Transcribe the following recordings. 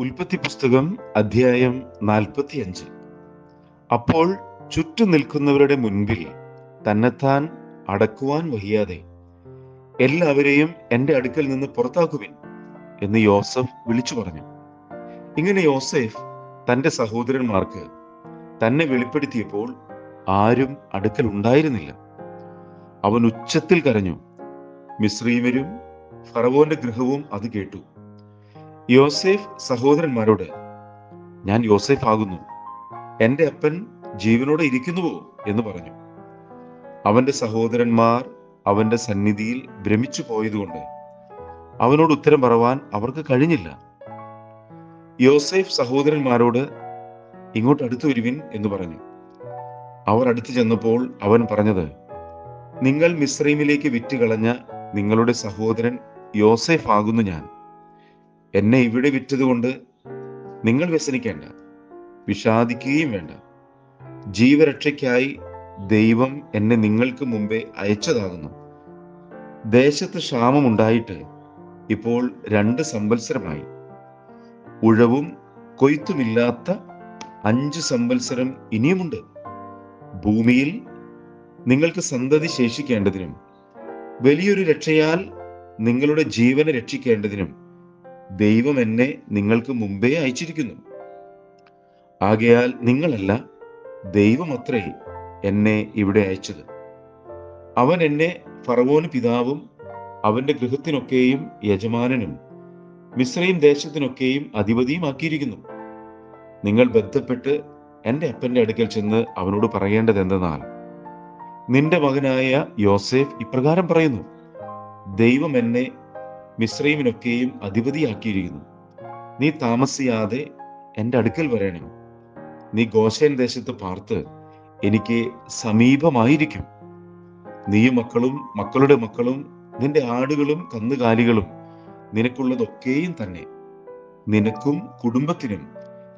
ഉൽപ്പത്തി പുസ്തകം അധ്യായം നാൽപ്പത്തിയഞ്ച്. അപ്പോൾ ചുറ്റു നിൽക്കുന്നവരുടെ മുൻപിൽ തന്നെത്താൻ അടക്കുവാൻ വഹിയാതെ എല്ലാവരെയും എന്റെ അടുക്കൽ നിന്ന് പുറത്താക്കുവിൻ എന്ന് യോസഫ് വിളിച്ചു പറഞ്ഞു. ഇങ്ങനെ യോസഫ് തന്റെ സഹോദരന്മാർക്ക് തന്നെ വെളിപ്പെടുത്തിയപ്പോൾ ആരും അടുക്കൽ ഉണ്ടായിരുന്നില്ല. അവൻ ഉച്ചത്തിൽ കരഞ്ഞു. മിശ്രീമരും ഫറവോന്റെ ഗൃഹവും അത് കേട്ടു. യോസേഫ് സഹോദരന്മാരോട് ഞാൻ യോസേഫ് ആകുന്നു എന്റെ അപ്പൻ ജീവനോടെ ഇരിക്കുന്നുവോ? എന്ന് പറഞ്ഞു. അവന്റെ സഹോദരന്മാർ അവന്റെ സന്നിധിയിൽ ഭ്രമിച്ചു പോയതുകൊണ്ട് അവനോട് ഉത്തരം പറവാൻ അവർക്ക് കഴിഞ്ഞില്ല. യോസേഫ് സഹോദരന്മാരോട് ഇങ്ങോട്ട് അടുത്തു വരുവിൻ എന്ന് പറഞ്ഞു. അവർ അടുത്തു ചെന്നപ്പോൾ അവൻ പറഞ്ഞത് നിങ്ങൾ മിശ്രൈമിലേക്ക് വിറ്റുകളഞ്ഞ നിങ്ങളുടെ സഹോദരൻ യോസേഫ് ആകുന്നു ഞാൻ. എന്നെ ഇവിടെ വിറ്റതുകൊണ്ട് നിങ്ങൾ വ്യസനിക്കേണ്ട വിഷാദിക്കുകയും വേണ്ട. ജീവരക്ഷയ്ക്കായി ദൈവം എന്നെ നിങ്ങൾക്ക് മുമ്പേ അയച്ചതാകുന്നു. ദേശത്ത് ക്ഷാമമുണ്ടായിട്ട് ഇപ്പോൾ രണ്ട് സംവത്സരമായി. ഉഴവും കൊയ്ത്തുമില്ലാത്ത അഞ്ച് സംവത്സരം ഇനിയുമുണ്ട്. ഭൂമിയിൽ നിങ്ങൾക്ക് സന്തതി ശേഷിക്കേണ്ടതിനും വലിയൊരു രക്ഷയാൽ നിങ്ങളുടെ ജീവനെ രക്ഷിക്കേണ്ടതിനും ദൈവം എന്നെ നിങ്ങൾക്ക് മുമ്പേ അയച്ചിരിക്കുന്നു. ആകയാൽ നിങ്ങളല്ല ദൈവമത്രേ എന്നെ ഇവിടെ അയച്ചത്. അവൻ എന്നെ ഫറവോന് പിതാവും അവന്റെ ഗൃഹത്തിനൊക്കെയും യജമാനനും മിശ്രയും ദേശത്തിനൊക്കെയും അധിപതിയുമാക്കിയിരിക്കുന്നു. നിങ്ങൾ ബന്ധപ്പെട്ട് എന്റെ അപ്പന്റെ അടുക്കൽ ചെന്ന് അവനോട് പറയേണ്ടത് എന്തെന്നാൽ നിന്റെ മകനായ യോസേഫ് ഇപ്രകാരം പറയുന്നു ദൈവം എന്നെ മിശ്രൈമിനൊക്കെയും അധിപതിയാക്കിയിരിക്കുന്നു. നീ താമസിയാതെ എന്റെ അടുക്കൽ വരണേ. നീ ഗോശേൻ ദേശത്ത് പാർത്ത് എനിക്ക് സമീപമായിരിക്കും. നീയും മക്കളും മക്കളുടെ മക്കളും നിന്റെ ആടുകളും കന്നുകാലികളും നിനക്കുള്ളതൊക്കെയും തന്നെ. നിനക്കും കുടുംബത്തിനും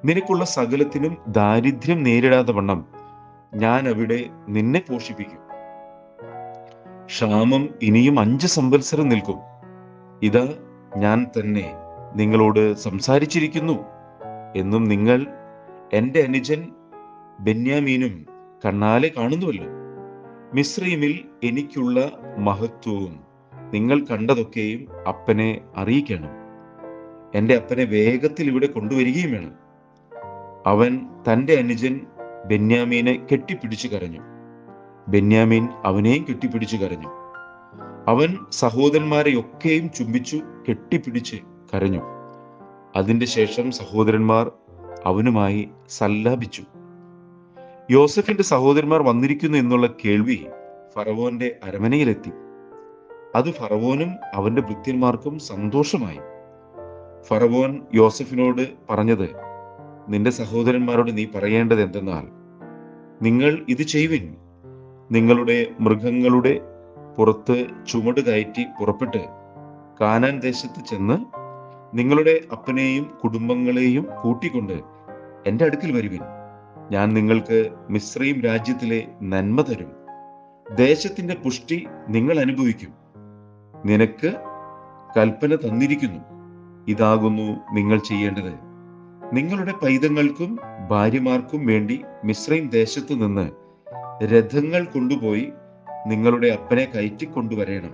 നിനക്കുള്ള സകലത്തിനും ദാരിദ്ര്യം നേരിടാതെ വണ്ണം ഞാൻ അവിടെ നിന്നെ പോഷിപ്പിക്കും. ക്ഷാമം ഇനിയും അഞ്ച് സംവത്സരം നിൽക്കും. ഇതാ ഞാൻ തന്നെ നിങ്ങളോട് സംസാരിച്ചിരിക്കുന്നു എന്നും നിങ്ങൾ എന്റെ അനുജൻ ബെന്യാമീനും കണ്ണാലെ കാണുന്നുവല്ലോ. മിശ്രീമിൽ എനിക്കുള്ള മഹത്വവും നിങ്ങൾ കണ്ടതൊക്കെയും അപ്പനെ അറിയിക്കണം. എന്റെ അപ്പനെ വേഗത്തിൽ ഇവിടെ കൊണ്ടുവരികയും വേണം. അവൻ തന്റെ അനുജൻ ബെന്യാമീനെ കെട്ടിപ്പിടിച്ചു കരഞ്ഞു. ബെന്യാമീൻ അവനെയും കെട്ടിപ്പിടിച്ചു കരഞ്ഞു. അവൻ സഹോദരന്മാരെയൊക്കെയും ചുംബിച്ചു കെട്ടിപ്പിടിച്ച് കരഞ്ഞു. അതിന്റെ ശേഷം സഹോദരന്മാർ അവനുമായി സല്ലാപിച്ചു. യോസഫിന്റെ സഹോദരന്മാർ വന്നിരിക്കുന്നു എന്നുള്ള കേൾവി ഫറവോന്റെ അരമനയിലെത്തി. അത് ഫറവോനും അവന്റെ ഭൃത്യന്മാർക്കും സന്തോഷമായി. ഫറവോൻ യോസഫിനോട് പറഞ്ഞത് നിന്റെ സഹോദരന്മാരോട് നീ പറയേണ്ടത് എന്തെന്നാൽ നിങ്ങൾ ഇത് ചെയ്യുവിൻ. നിങ്ങളുടെ മൃഗങ്ങളുടെ പുറത്ത് ചുമട് കയറ്റി പുറപ്പെട്ട് കാനാൻ ദേശത്ത് ചെന്ന് നിങ്ങളുടെ അപ്പനെയും കുടുംബങ്ങളെയും കൂട്ടിക്കൊണ്ട് എന്റെ അടുക്കൽ വരുവിൻ. ഞാൻ നിങ്ങൾക്ക് മിശ്രയും രാജ്യത്തിലെ നന്മ തരും. ദേശത്തിന്റെ പുഷ്ടി നിങ്ങൾ അനുഭവിക്കും. നിനക്ക് കൽപ്പന തന്നിരിക്കുന്നു. ഇതാകുന്നു നിങ്ങൾ ചെയ്യേണ്ടത്. നിങ്ങളുടെ പൈതങ്ങൾക്കും ഭാര്യമാർക്കും വേണ്ടി മിശ്രയും ദേശത്തു നിന്ന് രഥങ്ങൾ കൊണ്ടുപോയി നിങ്ങളുടെ അപ്പനെ കയറ്റിക്കൊണ്ടുവരേണം.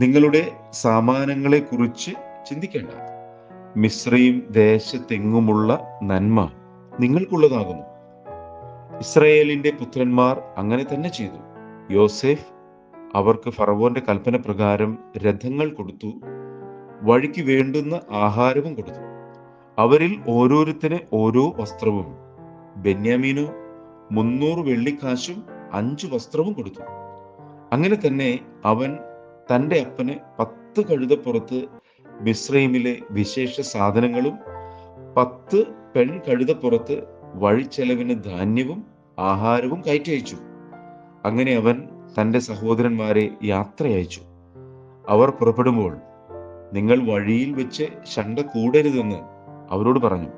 നിങ്ങളുടെ സാമാനങ്ങളെ കുറിച്ച് ചിന്തിക്കേണ്ട. മിശ്രയും ദേശത്തെങ്ങുമുള്ള നന്മ നിങ്ങൾക്കുള്ളതാകുന്നു. ഇസ്രയേലിന്റെ പുത്രന്മാർ അങ്ങനെ തന്നെ ചെയ്തു. യോസേഫ് അവർക്ക് ഫറവോന്റെ കൽപ്പന പ്രകാരം രഥങ്ങൾ കൊടുത്തു. വഴിക്ക് വേണ്ടുന്ന ആഹാരവും കൊടുത്തു. അവരിൽ ഓരോരുത്തരെ ഓരോ വസ്ത്രവും. ബെന്യാമീനോ മുന്നൂറ് വെള്ളിക്കാശും അഞ്ചു വസ്ത്രവും കൊടുത്തു. അങ്ങനെ തന്നെ അവൻ തന്റെ അപ്പന് പത്ത് കഴുതപ്പുറത്ത് മിശ്രൈമിലെ വിശേഷ സാധനങ്ങളും പത്ത് പെൺ കഴുതപ്പുറത്ത് വഴിച്ചെലവിന് ധാന്യവും ആഹാരവും കയറ്റി അങ്ങനെ അവൻ തന്റെ സഹോദരന്മാരെ യാത്ര അയച്ചു അവർ പുറപ്പെടുമ്പോൾ നിങ്ങൾ വഴിയിൽ വെച്ച് ശണ്ട കൂടരുതെന്ന് അവരോട് പറഞ്ഞു.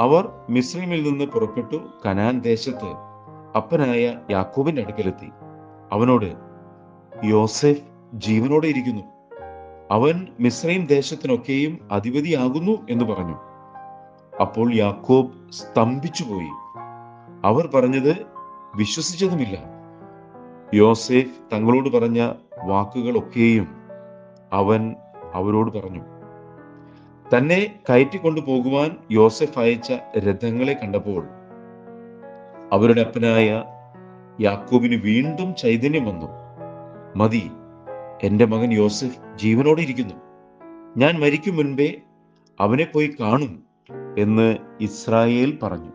അവർ മിസ്ലിമിൽ നിന്ന് പുറപ്പെട്ടു കനാൻ ദേശത്ത് അപ്പനായ യാക്കോബിന്റെ അടുക്കലെത്തി. അവനോട് യോസെഫ് ജീവനോടെ ഇരിക്കുന്നു. അവൻ മിശ്രയും ദേശത്തിനൊക്കെയും അധിപതിയാകുന്നു എന്ന് പറഞ്ഞു. അപ്പോൾ യാക്കോബ് സ്തംഭിച്ചുപോയി. അവർ പറഞ്ഞത് വിശ്വസിച്ചതുമില്ല. യോസേഫ് തങ്ങളോട് പറഞ്ഞ വാക്കുകളൊക്കെയും അവൻ അവരോട് പറഞ്ഞു. തന്നെ കയറ്റിക്കൊണ്ടു പോകുവാൻ യോസെഫ് അയച്ച രഥങ്ങളെ കണ്ടപ്പോൾ അവരുടെ അപ്പനായ യാക്കോബിന് വീണ്ടും ചൈതന്യം വന്നു. മതി എന്റെ മകൻ യോസഫ് ജീവനോടെ ഇരിക്കുന്നു. ഞാൻ മരിക്കും മുൻപേ അവനെ പോയി കാണും എന്ന് ഇസ്രായേൽ പറഞ്ഞു.